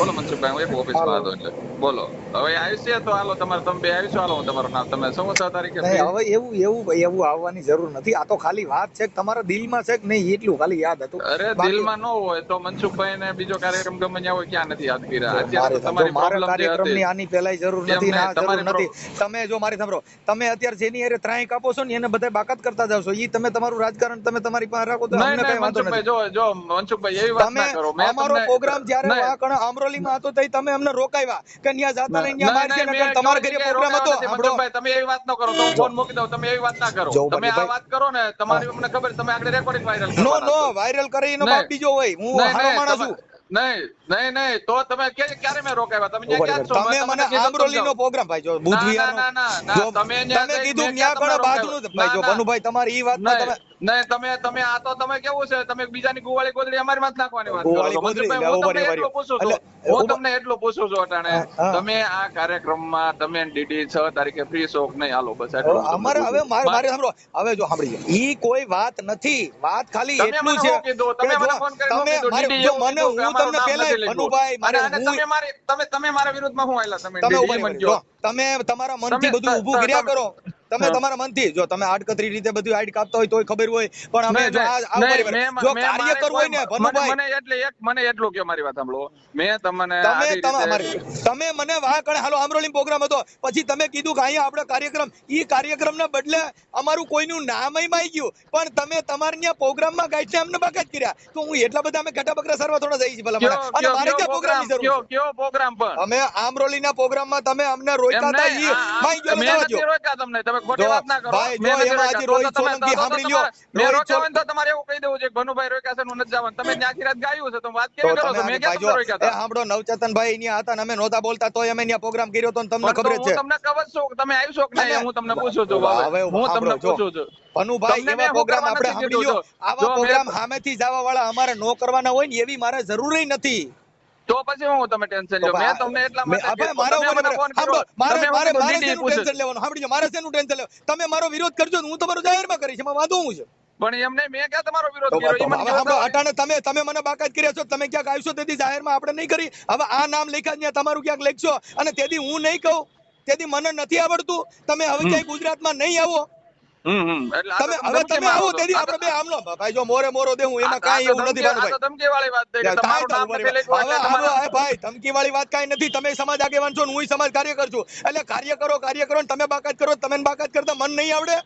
બોલો મનસુખભાઈ હું એક ઓફિસમાં હતો એટલે. બોલો. હવે આવશે તો હાલો તમારે તમે બે આવીશો હાલો હું તમારું નામ તમે શું છ તારીખે? હવે એવું એવું એવું આવવાની જરૂર નથી. આ તો ખાલી વાત છે તમારા દિલમાં છે કે નહીં એટલું ખાલી યાદ હતું. અરે દિલમાં ન હોય તો મનસુખભાઈ ને બીજો કાર્યક્રમ ગમે ત્યાં હોય ક્યાં નથી યાદ કર્યા? અત્યારે તમારી પ્રોબ્લેમ કાર્યક્રમની આની પહેલાય જરૂર નથી ના જરૂર નથી. તમે જો મારી સાંભળો તમે અત્યારે જેની અરે ત્રાહી કાપો છો ને એને બધા બાકાત કરતા જાવ છો. ઈ તમે તમારું રાજકારણ તમે તમારી પાસે રાખો તો અમને કઈ વાંધો નથી. જો જો મનસુખભાઈ એવી વાત ના કરો. મેં અમારો પ્રોગ્રામ જ્યારે નહીં. વાંકણ આમરોલીમાં હતો તઈ તમે અમને રોકાવ્યા કે ન્યા જાતા લઈને ન્યા મારશે નકર તમારા ઘરે પ્રોગ્રામ હતો. મનસુખભાઈ, તમે એવી વાત ન કરો તો ફોન મૂકી દઉં તમે એવી વાત ના કરો તમે આ વાત કરો ને તમારી અમને ખબર તમે આગળ રેકોર્ડિંગ વાયરલ નો નો વાયરલ કરે એનો બાપ. બીજો હોય હું હારો માણસ છું નહીં નહીં નહીં તો તમે કે- ક્યારે મેં રોકાવ્યા તમે ક્યાં. છો? તમે મને કીધું પ્રોગ્રામ ભાઈ જો ના, ના, ના, ના, તમે કીધું ન્યા કણ રોકાવ્યા? ભાઈ જો ના, ના. તમારી ઈ વાતમાં તમે નહીં તમે તમે આ તો તમે કેવું છે? તમે બીજાની ગોવાળી ગોદડી અમારી માં નાખવાની વાત કરો. હું તમને એટલું પૂછું છું. અટાણે. તમે આ કાર્યક્રમમાં તમે ડીડી છ તારીખે ફ્રી શો નહીં? હાલો બસ અમારે હવે મારે મારે સાંભળો. હવે જો સાંભળી ઈ કોઈ વાત નથી. વાત ખાલી એટલું છે તમે મને ફોન કરી તમે મને હું તમને પહેલા અનુભાઈ મારે તમે મારી તમે તમે મારા વિરુદ્ધમાં હું આયલા તમે તમે તમારા મનથી બધું ઊભું કર્યા કરો. તમે તમારા મનથી જો તમે આડકતરી રીતે બધું આડ કાપતા હોય તોય ખબર હોય પણ અમે જો આ જો મેં કાર્ય કરવું હોય ને ભનુભાઈ મને એટલે એક મને એટલું કે મારી વાત સાંભળો. મેં તમને તમે તમે મને વાહ હાલો આમરોલી પ્રોગ્રામ હતો. પછી તમે કીધું કે અહીંયા આપણો કાર્યક્રમ ઈ કાર્યક્રમના બદલે અમારું કોઈનું નામ આવી ગયું. પણ તમે તમારા પ્રોગ્રામમાં ગાઈડ અમને બાકાત કર્યા. તો હું એટલા બધા અમે ઘટા બકરા સર્વ થોડા જઈ છે ભલા અને મારે કયો program? પ્રોગ્રામની જરૂર કયો- પ્રોગ્રામ પણ? અમે આમરોલીના પ્રોગ્રામમાં તમે અમને રોક્યા હતા ઈ માઈ ગયો. તમને. તમે ખોટી વાત ના કરો. મેં. આજે તો તો રોહિત સોલંકી તો તો સાંભળી લ્યો. મેં રોહિત રોક્યા સોલ- હોય ને તો તમારે એવું કહી દેવું છે ભનુભાઈ રોક્યા છે ને નથી જવાનું. તમે ત્યાં રાત ગાયું છે તો વાત કેવી કરો છો? મેં ક્યાં ભાઈ તમને જો રોક્યા હતા? સાંભળો નવચેતનભાઈ અહીંયા હતા ને અમે નહોતા બોલતા તોય અમે ત્યાં પ્રોગ્રામ કર્યો તો તમને ખબર છે હું તમને ખબર છું તમે આવ્યો છો કે નહીં હું તમને પૂછું છું હવે હવે. હું તમને પૂછું છું. ભનુભાઈ એવા પ્રોગ્રામ આપણે સાંભળી લ્યો આવા પ્રોગ્રામ સામેથી જવા વાળા અમારે નો કરવાના હોય ને એવી મારે જરૂરી નથી. તો પછી હું તમે ટેન્શન લો મેં તમને એટલા માટે મારા ઉપર ફોન કર્યો. મારે મારે મારે. ટેન્શન લેવાનું? સાંભળજો મારે શેનું ટેન્શન લેવાનું? તમે મારો વિરોધ કરજો હું તમારો જાહેરમાં કરીશ એમાં વાંધો હું છે? પણ એમ મેં ક્યાં તમારો વિરોધ કર્યો. અટાણે તમે તમે મને બાકાત કર્યા છો તમે ક્યાંક આવશો તેથી જાહેરમાં આપણે નહીં કરી. હવે આ નામ લખ્યા છે, ત્યાં તમારું ક્યાંક લખશો. અને તેથી હું નહીં કહું તેથી મને નથી આવડતું. તમે હવે ક્યાંય ગુજરાતમાં નહીં આવો. હમ હમ. એટલે આ તો તમે તમે હવે તમે આવો છો. તેથી આ તો- આપણે બે આમનો. ભાઈ જો મોરે મોરો દે હું એમાં આ તો- કાંઈ આ તો એવું નથી ધમકી- આ ભાનુભાઈ તો ધમકીવાળી વાત થઈ તમારું નામ તો નથી ઊભા લખ્યું રહો. એટલે હવે તમારા- આવો, એ ભાઈ ધમકી વાળી વાત કાંઈ નથી. તમે સમાજ આગેવાન છો ને સમાજ કાર્યકર છું. એટલે કાર્ય કરો કાર્ય કરો ને તમે બાકાત કરો તમે બાકાત કરતા મન નહીં આવડે.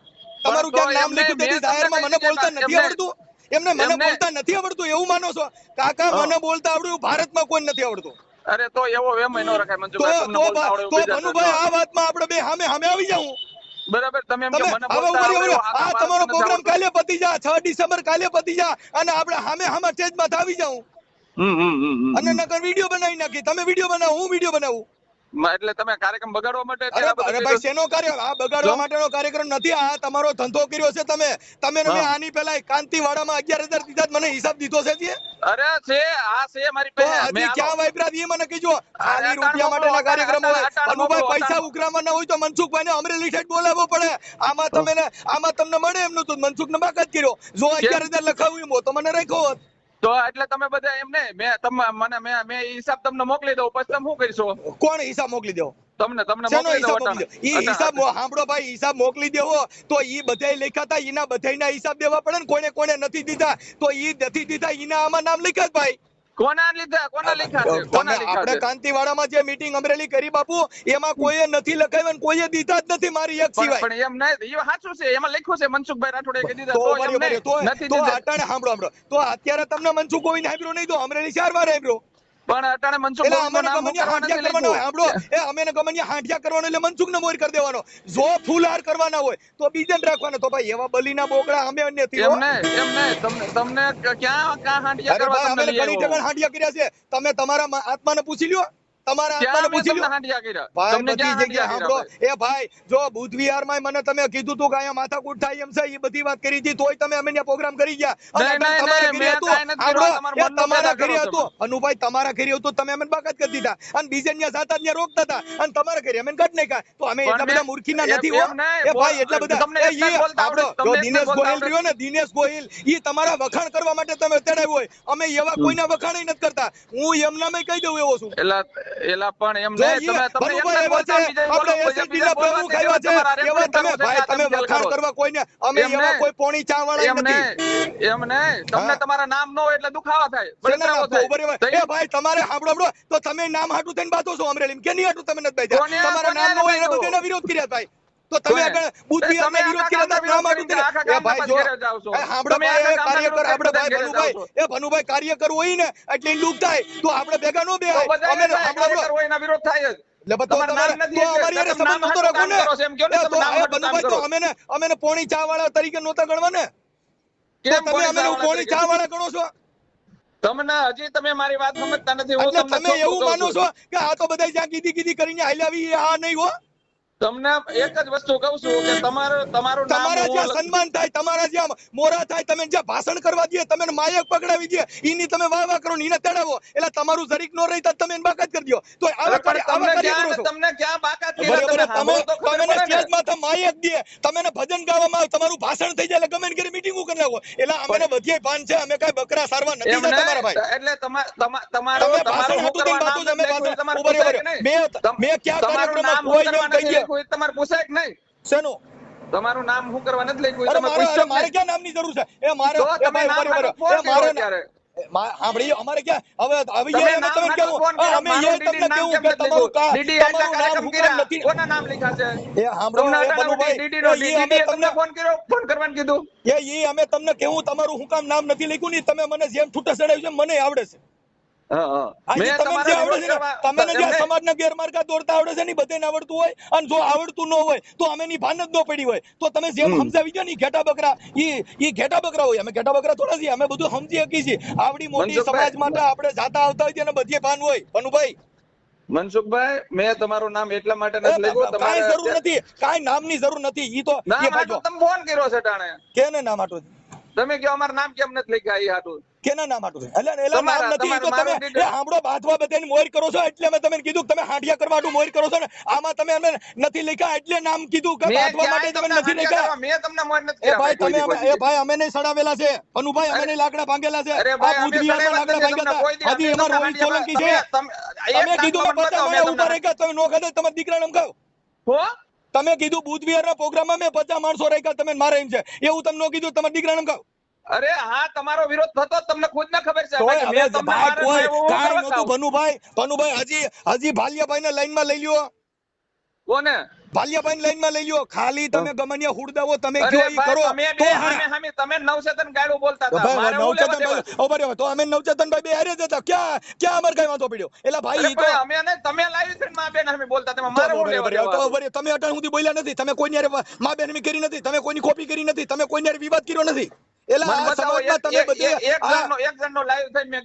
તમારું નામ લખ્યું? તેથી જાહેરમાં મને બોલતા નથી આવડતું. એમને મને બોલતા નથી આવડતું એવું માનો છો? કાકા મને બોલતા આવડ્યું ભારતમાં કોઈ નથી આવડતું. અરે તો એવો વેમ મહિનો રખાય મંજુભાઈ તો તો. આ વાતમાં આપણે બે સામે સામે આવી જાઉં. બરાબર તમે એમ કે મને બોલતા આ તમારો પ્રોગ્રામ કાલે પતી જા 6 ડિસેમ્બર કાલે પતી જા અને આપણે સામે સામે સ્ટેજમાં આવી જાઉં. અને નકર વીડિયો બનાવી નાખી. તમે વીડિયો બનાવો હું વીડિયો બનાવું. માં એટલે તમે કાર્યક્રમ બગાડવા માટે અરે ભાઈ શેનો કાર્ય આ બગાડવા માટેનો કાર્યક્રમ નથી. આ તમારો ધંધો કર્યો છે તમે. તમે ને આની પહેલા કાંતિવાડામાં 11000 દીધા મને હિસાબ દીધો છે જે અરે છે આ છે મારી તો પાસે. ક્યાં વાપરા દીએ મને કીજો. ખાલી રૂપિયા માટેના કાર્યક્રમ હોય. અનુભાઈ પૈસા અટાણ. ઉઘરાવાના હોય તો મનસુખભાઈને અમરેલી સાઈડ બોલાવવો પડે. આમાં તમે ને આમાં તમને મળે એમ નતું મનસુખને બાકાત કર્યો. જો 11000 લખાવ્યું એમ તો મને રાખ્યો હોત. તો એટલે તમે બધા એમ નહીં મેં તમે મને મેં મેં હિસાબ તમને મોકલી દઉં પછી તમે શું કરશો? કોણ હિસાબ મોકલી દો તમને તમને મોકલી દઉં ઈ હિસાબ સાંભળો ભાઈ હિસાબ મોકલી દેવો તો ઈ બધાય લખાતા ઈના બધાયના હિસાબ દેવા પડે ને કોને કોને નથી દીધા તો ઈ નથી દીધા ઈના આમાં નામ લખ્યા ભાઈ. કોના લીધા? કોના લીધા? કોના લીધા? આપણે કાંતિવાડામાં જે મીટિંગ અમરેલી કરી બાપુ એમાં કોઈએ નથી લખાવ્યા કોઈએ દીધા જ નથી મારી એક સિવાય. પણ એમ નહીં એ સાચું છે એમાં લખ્યું છે મનસુખભાઈ રાઠોડે દીધા તો એમ તો નથી દીધા. અત્યારે તમને મનસુખ ગોવિંદ સાંભળ્યો નહીં તો અમરેલી ચાર વાર સાંભળ્યો. પણ અટાણે મનસુખ. એ અમે ગમનિયા હાંડિયા કરવાનો એટલે મનસુખ ને મોર કરી દેવાનો. જો ફૂલહાર કરવાના હોય તો બીજન રાખવાનો. તો ભાઈ એવા બલીના બોકડા અમે અન્યથી એમને એમને તમને તમને ક્યાં ક્યાં હાંડિયા કરવા તમને ઘણી? જગ્યાએ હાંડિયા કર્યા છે. તમે તમારા આત્માને પૂછી લ્યો. તમારા ક્યાં આત્માને પૂછી તમને લો હાંડિયા ભાઈ તમને બધી ક્યાં સાંભળો. એ ભાઈ જો બુધ વિહારમાં મને તમે કીધું તું કે અહીંયા માથાકૂટ થાય એમ છે એ બધી વાત કરી હતી તોય તમે અમે પ્રોગ્રામ કરી ગયા. અને નહીં, અત્યારે નહીં, તમારા ઘરે હતું. સાંભળો, તમારા ઘરે તમારા મનનો પેદા કરો હતું. અનુભાઈ તમારા ઘરે હતું તમે અમને બાકાત કરી દીધા. અને બીજે ત્યાં જાતા ત્યાં રોકતા હતા. અને તમારા ઘરે અમે કાઢ નાખ્યા તો અમે એટલા બધા મૂર્ખીના નથી હો. એ ભાઈ એટલા બધા. તમને એ આપણો જો દિનેશ ગોહિલ રહ્યો ને દિનેશ ગોહિલ એ તમારા વખાણ કરવા માટે તમે તેડાવ્યો હોય. અમે એવા કોઈના વખાણ નથી કરતા. હું એમનામે કહી દઉં એવો છું. એલા પણ એમ ને તમે તમે ભનુભાઈ એમ એવા બોલતા, આપણે SSD ના પ્રમુખ આવ્યા છે, એવા તમે ભાઈ તમે વખાણ કરવા કોઈને. અમે એવા કોઈ પોણી ચા વાળા નથી. એમ ને તમને તમારા નામ નો એટલે દુખાવા થાય બળતરાવો થાય. એ ભાઈ તમારે હાંભળો હાંભળો, તો તમે નામ હાટું થઈને બાતો છો અમરેલી કે નહીં હાટું તમે નથી ભાઈ તમારા નામ નો હોય બધાને વિરોધ કર્યા ભાઈ. તો તમે? આગળ બુદ્ધિ અમે વિરોધ કર્યા હતા, કર્યા. કરીને એ ભાઈ જો હાંભળો ભાઈ, કાર્યકર આપણે ભાઈ ભનુભાઈ, એ ભનુભાઈ કાર્યકર હોય ને એટલે લૂક થાય. તો આપણે ભેગા નો બે અમે હાંભળો, કાર્યકર હોય એના વિરોધ થાય જ. કામ કામ પોણી ચા વાળા તરીકે નહોતા ગણવા ને તમે ચા પોણી ચા વાળા ગણો છો. તમને હજી તમે મારી વાત સમજતા નથી હું તમે એવું માનો છો. કે આ તો બધા જ્યાં કીધી કીધી કરીને હાલ્યાવી આવી આ નહીં હો. તમને એક જ વસ્તુ કહું છું કે તમારું તમારું તમારા જ્યાં સન્માન થાય તમારા જ્યાં મોરા થાય તમે જ્યાં ભાષણ કરવા દે તમે માયક પકડાવી દે ઈની તમે વાહ વાહ કરો ને તડાવો. એટલે તમારું જરીક નો રહી તમે એને બાકાત કરી દો. તો આવા આવા કાર્ય કરો તમને ક્યાં બાકાત કર્યા? તમે તમે સ્ટેજ માથે માયક દે તમે ભજન ગાવામાં તમારું ભાષણ થઈ જાય એટલે ગમે કરી મીટિંગ કરી નાખો. એટલે અમને બધીય ભાન છે અમે કઈ બકરા સારવા નથી જતા તમારા ભાઈ. એટલે તમા- તમા- તમારો તમે તમારું ભાષણ શું હતું તેમ બાતું નામ લખ્યું, ભાષણ તમારે તમારા મેં મેં ક્યાં કાર્યક્રમમાં કોઈ શું કહી દે. લખ્યું એ તમારે પૂછાય કે નહીં? શેનું? તમારું નામ શું કરવા નથી લખ્યું અરે તમે મારે મારે ક્યાં નામની જરૂર છે? એ મારે એ તમે મારે. અમારે ક્યાં હવે આવી જાય અમે કેવું? ફોન હા, કર્યો, અમે એ તમને કેવું કે તમારું? કા- તમારું નામ કાર્યક્રમ હું કામ કર્યા. નથી કોના નામ લખ્યા છે? એ સાંભળો નો અમે તમને તમને ફોન કર્યો? ફોન કરવાનું કીધું? એ ઈ અમે તમને કેવું? તમારું હું કામ નામ નથી લખ્યું ને તમે મને જેમ છૂટા ચડાવ્યું છે મને આવડે છે. સમાજના ગેરમાર્ગા દોરતા આવડે છે ને બધાને આવડતું હોય. અને જો આવડતું ન હોય તો અમે ની ભાન જ ન પડી હોય. તો તમે જેમ સમજાવી દો ને ઘેટા બકરા ઈ ઈ ઘેટા બકરા હોય. અમે ઘેટા બકરા થોડા છીએ અમે બધું સમજી શકીએ છીએ. આવડી મોટી મનસુખભાઈ. સમાજ માટે આપણે જાતા આવતા હોય તેને બધે ભાન હોય. ભનુભાઈ મનસુખભાઈ મેં તમારું નામ એટલા માટે નથી લખ્યું કાંઈ જરૂર તમારે નથી. કાંઈ નામની જરૂર નથી. ઈ તો તમે ફોન કર્યો છે ટાણે. કેને નામ હાટું તમે કયો અમારું નામ કેમ નથી લખ્યા હાટુ? કેના નામ હાટું એટલે એટલે નામ નથી તો તમે એ હાંભળો બાંધવા બધાને મોર કરો છો? એટલે મેં તમને કીધું કે તમે હાંડિયા કરવા હાટું મોર કરો છો ને? આમાં તમે અમે નથી લખ્યા એટલે નામ કીધું કે બાંધવા માટે તમે નથી લખ્યા. મેં તમને મોર નથી એ ભાઈ તમે એ ભાઈ અમે નહીં સડાવેલા છે. અનુભાઈ અમે નહીં લાકડા ભાંગેલા છે. આ બુદ્ધિયામાં લાકડા ભાંગ્યા હતા હજી એમાં રોહિત સોલંકી છે. તમે- કીધું મેં પચાસ માણસ ઊભા તમે નો ખાધા તમારા દીકરાને એમ કહો. હો? તમે કીધું બુદ્ધ વિહારના પ્રોગ્રામમાં મેં પચાસ માણસો રાખ્યા તમે મારે એમ છે. એવું તમને નો કીધું તમારા દીકરાને એમ કહો. અરે હા તમારો વિરોધ થતો તમને ખુદ ને ખબર છે. મેં ભાઈ. ભનુભાઈ ભનુભાઈ હજી હજી ભાલિયાભાઈને લાઈનમાં લઈ લ્યો. કોને? ભાલિયાભાઈને લાઈનમાં લઈ લ્યો. ખાલી તમે ગમનિયા હુડદાવો તમે અરે કયો ઈ કરો. તો બે હા. સામે સામે તમે નવચેતન ગાળું બોલતા હતા. ભાઈ? નવચેતનભાઈ ઓ બરાબર તો અમે નવચેતનભાઈ બે હારે જ ક્યાં ક્યાં અમર કઈ વાંધો પડ્યો? એટલે ભાઈ ઈ તો અમે નહીં, તમે લાવી છે ને મા બેન સામે બોલતા તમે મારે તો બરાબર, તમે અટાણ સુધી બોલ્યા નથી. તમે કોઈની હારે મા બેન કરી નથી. તમે કોઈની કોપી કરી નથી. તમે કોઈની હારે વિવાદ કર્યો નથી. તમે live થઈને મેં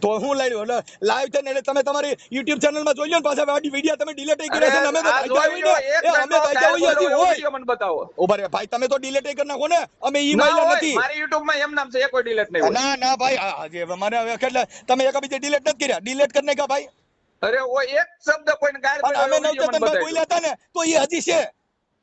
તો હું લાઈવ થઈને એટલે તમે તમારી યુટ્યુબ જોઈ લો પાછા વીડિયો તમે ડિલીટ અમે અમે બતાવો. ઊભા ભાઈ તમે તો ડિલીટ કરી નાખો ને. અમે ઈ નથી. મારી માં એમ નામ છે કોઈ delete નહીં ના ના ભાઈ આ હજી હવે મારે હવે કેટલા તમે એક બીજે ડિલીટ નથી કર્યા. ડિલેટ કરી નાખ્યા ભાઈ. અરે ઓ એક શબ્દ કોઈને અમે નવચેતન બોલ્યા હતા ને તો એ હજી છે.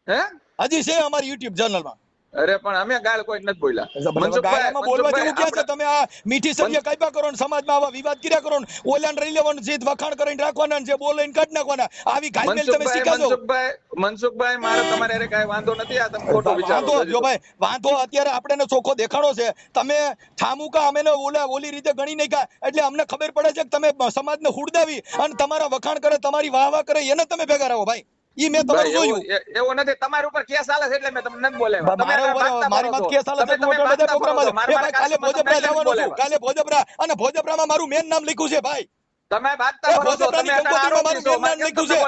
હે? હજી છે અમારી યુટ્યુબ ચેનલમાં અરે પણ અમે ગાળ કોઈ નથી બોલ્યા. મનસુખભાઈ, બોલવા જેવું ક્યાં છે? તમે આ મીઠી સભ્ય કાપ્યા કરો ને સમાજમાં આવા વિવાદ કર્યા કરો ને ઓલાને રહી લેવાનું જીત વખાણ કરીને રાખવાના જે બોલે કાઢી નાખવાના. આવી ગાલમેલ તમે શીખાજો મનસુખભાઈ મનસુખભાઈ મારે તમારે અરે કાંઈ વાંધો નથી આ તમે ખોટો વિચાર વાંધો જો ભાઈ વાંધો અત્યારે આપણે ચોખ્ખો દેખાડો છે. તમે ઠામુકા અમે ને ઓલા ઓલી રીતે ગણી નાખ્યા. એટલે અમને ખબર પડે છે કે તમે સમાજને હુડદાવી અને તમારા વખાણ કરે તમારી વાહ વાહ કરે એને તમે ભેગા રહો ભાઈ. ઈ મેં તમારું જોયું. એવો નથી. તમારી ઉપર કેસ આલે છે એટલે મેં તમને નથી બોલાવ્યા. તમે મારા ઉપર મારી ફરો કેસ આલે છે મોટા બધા પ્રોગ્રામ છો. એ ભાઈ કાલે ભોજપરા જવાનું છું. કાલે ભોજપરા અને ભોજપરામાં મારું મેન નામ લખ્યું છે ભાઈ. તમે ભાગતા ફરો છો. તમે કંકોત્રીમાં મારું આરોપી મેન નામ લખ્યું છે?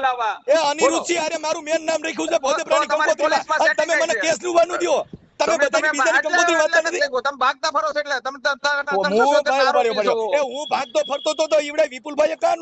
એ બોલો. મારું મેન નામ લખ્યું છે ભોજપરાની તમારી કંકોત્રીમાં તમે મને કેસ લેવાનું વાનું દ્યો. તમે બધાની બીજાની કંકોત્રી વાંચતા નથી તમે ભાગતા ફરો છો એટલે તમે ત- ત- ત- ઓ, ત્રણસો હું સિત્તેર ભાઈ આરોપી ઊભા રહ્યો, છો. ઊભા રહ્યો. એ હું ભાગતો ફરતો તો તો ઈવડે વિપુલભાઈએ કાં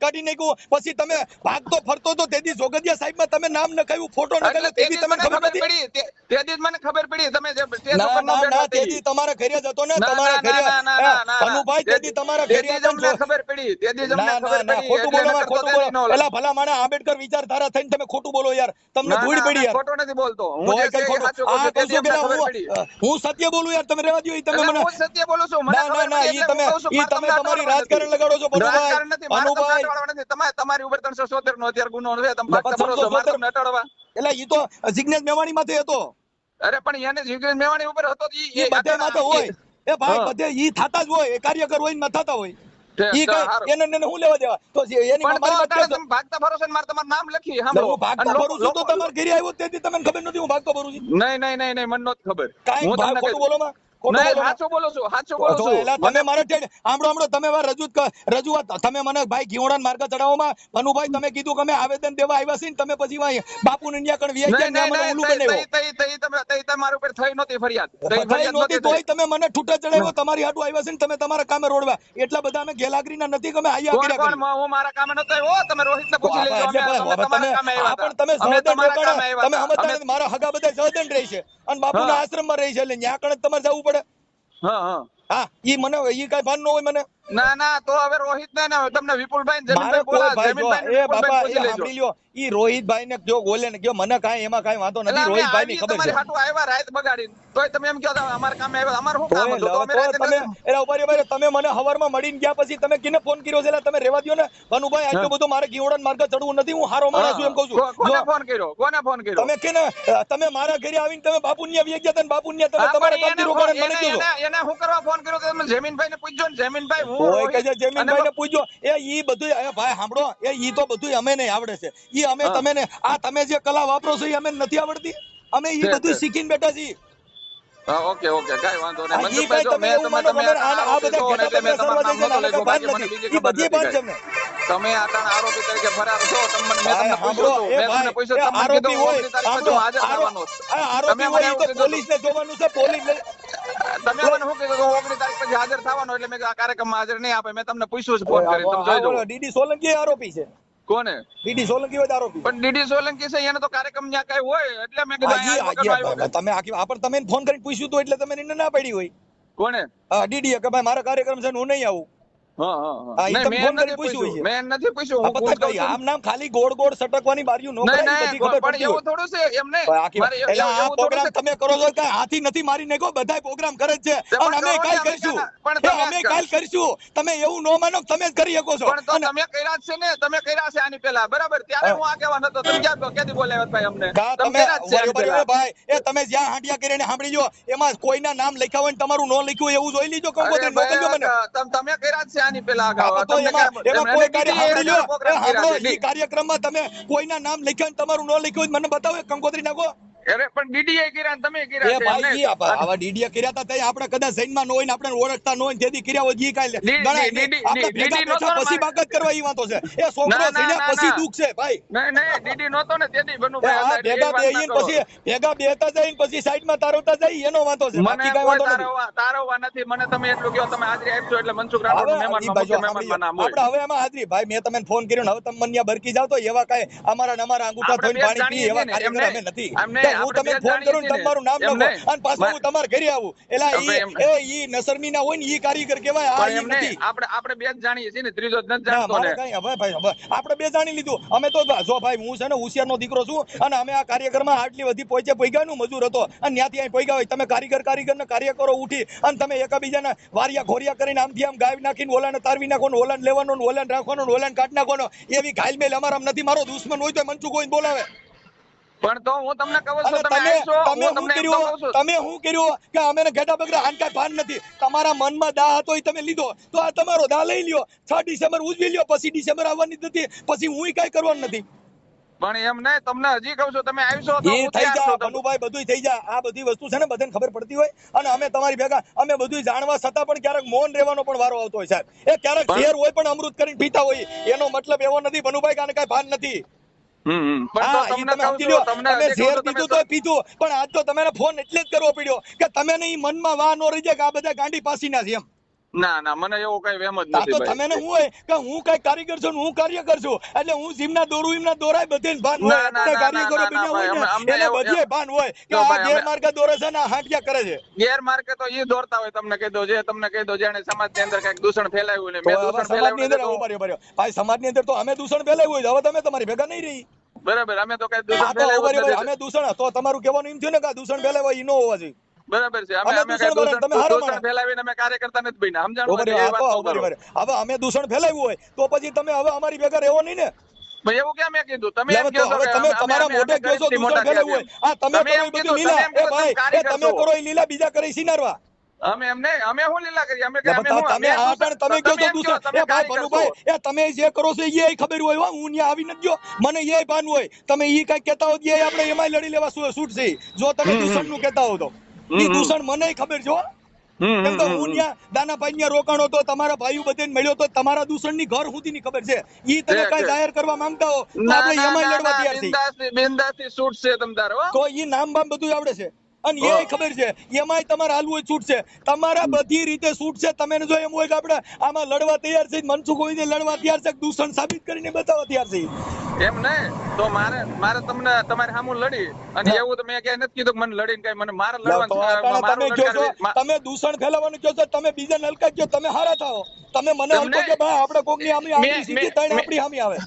કાઢી નાખ્યું. પછી તમે ભાગતો ફરતો તો તેથી જોગદિયા સાહેબમાં તમે નામ નખાયું ફોટો એટલે નખાવ્યો તે તેથી દી તમને ખબર ખબર પડી? તે- તે દી જ મને ખબર પડી. તમે જે ના ના ના હતી. તમારા ઘરે જ હતો ને. તમારા ઘરે ના, ના, ના, ના, ના. ભનુભાઈ તે- તેથી તમારા ઘરે જ હતા ને. અમને જો- ખબર પડી. તે દી જ અમને ના ખબર ના ના પડી. ખોટું બોલો ખોટું બોલો. દી ન ઓલા. એલા ભલા માણસ આંબેડકર વિચારધારા થઈને તમે ખોટું બોલો યાર. તમને ભૂલ ધૂળ પડી યાર. ખોટો નથી બોલતો. હું જે કઈ છે એ ખોટું? આ હું સત્ય બોલું યાર તમે રહેવા દો ઈ તમે મને સત્ય બોલું છું? મને ના ના ઈ તમે ઈ તમે તમારી રાજકારણ. લગાડો છો બરોબર નથી. તમારે- તમારી ઉપર 370 નો અત્યારે ગુનો છે તમે લખત ફરો છો મારે 376 તમને એટલે ઈ તો જિગ્નેશ મેવાણી માથે હતો. અરે પણ એને જીગ્નેશ મેવાણી ઉપર હતો ઈ- બધે માથે હોય. એ ભાઈ બધે ઈ થાતા જ હોય એ કાર્યકર હોય ને ન થાતા હોય. ઈ કઈ. એને એને હું લેવા દેવા તો એની મારી વાત અટાણે કરજો. તમે ભાગતા છો મારે તમારું નામ લખી સાંભળો. હું ભાગતો લોકો- છું તો ઘરે આવ્યો તેથી તમને ખબર નથી હું ભાગતો ભરું છું નહીં નહીં નહીં નહીં મને નહોતી ખબર કાંઈ હું તમને બોલો માં ને ને તમારા ઉપર થઈ નહોતી ફરિયાદ. તઈ થઈ ફરિયાદ નહોતી નહોતી તોય થઈ. તમે મને ઠૂઠા ચડાવ્યો તમારી હાટુ આવ્યા છે તમે તમારા કામે રોડવા. એટલા બધા અમે ગેલાગરીના નથી કે અમે આયા કોણ કર્યા કોણ? કરી. હું મારા કામે નતો આવ્યો. તમે રોહિતને પૂછી લેજો અમે ભાઈ, અમે હવે તમારા કામે આવ્યા પણ તમે સહદન તમારા રોકાણા, કામે આવ્યા તમે હતા. સમજતા અમે- નથી, મારા હગા બધા સહદન રહે છે અને બાપુના આશ્રમ આશ્રમમાં રહે છે એટલે ન્યા કણે તમારે જવું પડે હા ઈ મને ઈ કઈ ભાન નો હોય મને. ના ના તો હવે રોહિત ને તમને વિપુલભાઈ જમીનભાઈ બોલા જમીનભાઈ એ બાપા એ સાંભળી લ્યો ઈ રોહિતભાઈ ને જો બોલે ને કયો મને કાઈ એમાં કાઈ વાંધો નથી રોહિતભાઈ ની ખબર તમારી છે. હાટુ આવ્યા રાત બગાડીને. તોય તમે એમ કહો અમાર કામે આવ્યા અમાર શું કામ હતું? તો અમે રાતે તમે. એલા ઊભા રહ્યો, તમે મને હવારમાં મળીને ગયા પછી તમે કિને ફોન કર્યો છે તમે રેવા દ્યો ને. ભનુભાઈ આટલું બધું મારે ગીવડન માર્ગ ચડવું નથી હું હારો માણસ છું એમ કહું છું. કોને ફોન કર્યો? કોને ફોન કર્યો? તમે કેને તમે મારા ઘરે આવીને તમે બાપુન્યા વ્યા ગયા ને બાપુન્યા તમે તમારા પણ કામથી રોકાણ મને કીધું એને હું કરવા ફોન કર્યો કે તમે જમીનભાઈને પૂછજો ને. જમીનભાઈ હું ઓય રોહિત કે છે જમીનભાઈ ને પૂછજો. એ ઈ બધું એ ભાઈ સાંભળો. એ ઈ તો બધું અમે નહીં આવડે છે. ઈ અમે તમે ને આ તમે જે કલા વાપરો છો એ અમે નથી આવડતી. અમે ઈ બધું શીખીને બેઠા છીએ. Okay okay. કાંઈ વાંધો નહીં. જો મેં તમે- તમે આ બધા ને એટલે મેં તમારું નામ બાકી મને બીજી ખબર. તમે આરોપી તરીકે ફરાર છો. મેં તમને પૂછ્યું મેં તમને પૂછ્યું આરોપી હોય, તમે મને પોલીસને જોવાનું છે પોલીસ ને- તમે મને શું કીધું? કે હું ઓગણીસ તારીખ પછી હાજર થવાનો એટલે મેં આ કાર્યક્રમમાં હાજર નહીં આપે. મેં તમને પૂછ્યું છે ફોન કરી તમે જોઈ ડીડી સોલંકી આરોપી છે. કોને? ડીડી સોલંકી હોય આરોપી. પણ ડીડી સોલંકી છે એને તો કાર્યક્રમ ન્યા કઈ હોય એટલે મેં કીધું તમે આખી આ પર તમે ફોન કરીને પૂછ્યું તો એટલે તમે એને ના પડી હોય. કોને? હા ડીડી કે ભાઈ મારો કાર્યક્રમ છે હું નહીં આવું. આ છું. છે આ છે? છો હાથી નથી મારી નાખો પ્રોગ્રામ કરે છે. અમે કાલ કરીશું. તમે અમે કાલ કરીશું. તમે એવું ન માનો તમે જ કરી શકો છો. પણ તો અને તમે કર્યા છે ને તમે કર્યા છે આની પહેલા. બરાબર? ત્યારે હા. હું આગેવાન હતો. તમે ક્યાં ક્યાંથી બોલાવ્યા ભાઈ અમને? તમે જ છે. ભાઈ એ જ્યાં હાંડિયા કરીને સાંભળી લો એમાં કોઈના નામ લખ્યા હોય ને તમારું ન લખ્યું એવું જોઈ લીજો. કંકોત્રી મોકલજો મને. તમે કર્યા જ છે આની પહેલા હા, અગાઉ. તો તમને એમાં ક્યાં- એમાં એમને કોઈ DD કાર્ય સાંભળી લો એ program એ કર્યા સાંભળો, છે. ઈ કાર્યક્રમમાં તમે કોઈના નામ લખ્યા ને તમારું ન લખ્યું મને બતાવો કંકોત્રી નાખો અરે પણ ડીડીએ કર્યા તમે કર્યા એ ભાઈ આવા ડીડીએ કર્યા હતા તઈ આપણે કદાચ જૈનમાં ન હોય ને આપણે ઓળખતા ન હોય ને તેથી કર્યા હોય ઈ કાંઈ ગણાય આપણે ભેગા બેઠા પછી બાકત કરવા ઈ વાતો છે. એ છોકરો ના, ના, સીધા ના, પછી દુખ છે ભાઈ. નહીં નહીં ડીડી નહોતો ને તેથી બનુ ભાઈ ભેગા બેહીને પછી ભેગા બેહતા જઈને પછી સાઈડમાં તારવતા જાય એનો વાતો છે. બાકી કાંઈ વાતો નથી. તારવવા નથી મને તમે એટલું કહો તમે હાજરી આપજો એટલે મનસુખ રાઠોડ મહેમાન મહેમાનમાં નામ આપણે હવે એમાં હાજરી. ભાઈ મેં તમને ફોન કર્યો ને હવે તમે મનિયા બરકી જાવ તો એવા કાઈ અમારા ને અમારા અંગૂઠા ધોઈને પાણી પી એવા કાર્યક્રમ નથી. હું તમને ફોન કરું તમારું નામ લખો. અને પાછું હું તમારા ઘરે આવું. એટલે ઈ એ ઈ નસરમી ના હોય ને ઈ કારીગર કહેવાય આ ઈ નથી. આપણે આપણે બે જાણીએ છીએ ને ત્રીજો જ નથી જાણતો ને. હવે ભાઈ હવે આપણે બે જાણી લીધું. અમે તો જો ભાઈ હું છે ને હોશિયારનો દીકરો છું અને અમે આ કાર્યક્રમમાં આટલી બધી પહોંચે પૈગાનું મજૂર હતો. અને ત્યાંથી અહીં પૈગા હોય. તમે કારીગર કારીગર ને કાર્યકરો ઉઠી અને તમે એકબીજાને વારિયા ઘોરિયા કરીને આમથી આમ ગાય નાખીને ઓલાને તારવી નાખો ને ઓલાને લેવાનો ને ઓલાને રાખવાનો ને ઓલાને કાઢ નાખવાનો. એવી ઘાયલ મેલ અમારા નથી. મારો દુશ્મન હોય તો મનસુખ હોય બોલાવે. પણ તો હું તમને કહું છું તમે તમે હું કર્યું તમે હું કર્યું કે અમે ઘેટા બગડા આન કાંઈ ભાન નથી. તમારા મનમાં દા હતો એ તમે લીધો. તો આ તમારો દા લઈ લ્યો. છ ડિસેમ્બર ઉજવી લ્યો પછી ડિસેમ્બર આવવાની નથી પછી હું કાંઈ કરવાનું નથી. પણ એમ નહીં તમને હજી કહું છું તમે આવશો તો એ હું થઈ જા છું ભનુભાઈ બધું થઈ જા. આ બધી વસ્તુ છે ને બધાને ખબર પડતી હોય. અને અમે તમારી ભેગા અમે બધું જાણવા છતાં પણ ક્યારેક મૌન રહેવાનો પણ વારો આવતો હોય સાહેબ. એ ક્યારેક ઘેર ઝેર હોય પણ અમૃત કરીને પીતા હોય. એનો મતલબ એવો નથી ભનુભાઈ કે કઈ ભાન નથી. પણ આજ તો તમે ફોન એટલે જ કરવો પડ્યો કે તમે ને મનમાં વાહ નો રહી જાય કે આ બધા ગાંડી પાસીના છે એમ. ના ના મને એવું કઈ વેમ જ નથી ભાઈ તમે ને હું હોય કે હું કઈ કારીગર છું હું કાર્યકર છું એટલે હું જીમના દોરું એમના દોરાય બધે ભાન હોય આપણે ના, ના, ના, ના, બન્યા હોય એને બધે ભાન હોય કે આ ગેરમાર્ગે દોરે છે ને હાંટિયા કરે છે ગેરમાર્ગે તો ઈ દોરતા હોય તમને કહી દો જે તમને કહી દો જેને સમાજની અંદર કંઈક દૂષણ ફેલાવ્યું ને મેં દૂષણ ફેલાવ્યું. ભાઈ સમાજની અંદર તો અમે દૂષણ ફેલાવ્યું હોય છે. હવે તમે તમારી ભેગા નહીં રહી બરાબર અમે તો કઈ દૂષણ ફેલાવ્યું. અમે દૂષણ તો તમારું કહેવાનું એમ થયું ને કે દૂષણ ફેલાવ્યું ઈ ન હોવા જોઈએ બરાબર છે. અમે અમે અમે કઈ વાળા, તમે હારા દૂષણ ફેલાવીને અમે કાર્યકર્તા નથી બન્યા. સમજાણું ઊભા એટલે રહ્યો. એ વાત તો ન ઊભા કરો. રહ્યો. હવે અમે દૂષણ ફેલાવ્યું હોય તો પછી તમે હવે અમારી ભેગા રહેવો નહીં ને. ભાઈ એવું કેમ કીધું? તમે એમ કહો હવે તમે અમે- અમે- તમારા મોઢે કહો છો દૂષણ ફેલાવ્યું હોય. આ તમે તમે કરો એમ બધું લીલા. એ ભાઈ તમે. કરો બીજા કરી સિનારવા અમે એમ અમે શું લીલા કરીએ? અમે અમે તમે આ પણ તમે કહો છો દૂષણ એ ભાઈ કારીગર એ તમે જે કરો છો એ ખબર હોય હું ત્યાં આવી નથી ગયો. મને એ ભાન હોય તમે એ કઈ કહેતા હો એ આપણે એમાંય લડી લેવા શું છૂટ છે જો તમે. દૂષણનું કહેતા હો તો. દૂષણ મને ખબર જો કેમ તો હું ત્યાં દાનાભાઈ ત્યાં રોકાણો તો તમારા ભાઈઓ બધાને મળ્યો તો તમારા દૂષણની ઘર સુધીની ખબર છે. ઈ તમે કઈ જાહેર કરવા માંગતા હો તો ના, આપણે ના, લડવા તૈયાર છીએ. બિંદાસથી- બિંદાસથી છૂટ છે તમ તારે, તો ઈ નામ બામ બધું આવડે છે. અને એ ખબર છે એમાંય તમારે હાલવું છૂટ છે. તમારા બધી રીતે છૂટ છે તમે જો એમ હોય કે આપણે આમાં લડવા તૈયાર છે મનસુખ હોય લડવા તૈયાર છે દૂષણ સાબિત કરીને બતાવવા તૈયાર છે એમ નહીં તો મારે મારે તમને તમારી સામું લડી. અને એવું તો મેં ક્યાંય નથી કીધું કે મને લડીને કઈ મને મારે લડવાનું તમે કહો છો તમે દૂષણ ફેલાવવાનું કહો છો તમે બીજા નલકા કહો તમે હારા થાઓ. તમે મને હલકો કે ભાઈ આપણે કોકની આમી આપણી સીધી તણ આપણી આમી આવે.